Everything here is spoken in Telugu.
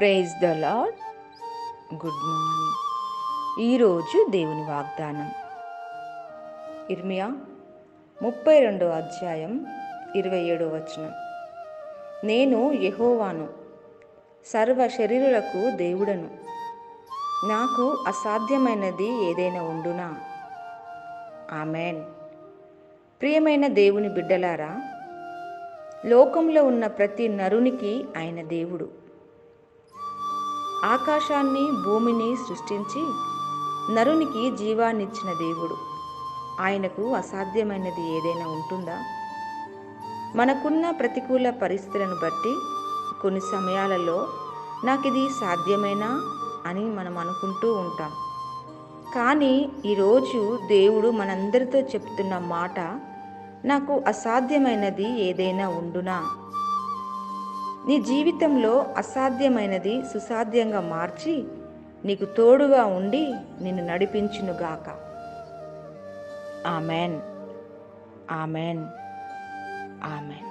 Praise the lord good morning. ఈరోజు దేవుని వాగ్దానం. ఇర్మియా ముప్పై రెండవ అధ్యాయం ఇరవై ఏడో వచనం. నేను యెహోవాను సర్వ శరీరులకు దేవుడను. నాకు అసాధ్యమైనది ఏదైనా ఉండునా? ఆమెన్. ప్రియమైన దేవుని బిడ్డలారా లోకంలో ఉన్న ప్రతి నరునికి ఆయన దేవుడు. ఆకాశాన్ని భూమిని సృష్టించి నరునికి జీవాన్నిచ్చిన దేవుడు. ఆయనకు అసాధ్యమైనది ఏదైనా ఉంటుందా? మనకున్న ప్రతికూల పరిస్థితులను బట్టి కొన్ని సమయాలలో నాకు ఇది సాధ్యమేనా అని మనం అనుకుంటూ ఉంటాం. కానీ ఈరోజు దేవుడు మనందరితో చెప్తున్న మాట నాకు అసాధ్యమైనది ఏదైనా ఉండునా? నీ జీవితంలో అసాధ్యమైనది సుసాధ్యంగా మార్చి నీకు తోడుగా ఉండి నిన్ను నడిపించునుగాక. ఆమెన్. ఆమెన్. ఆమెన్.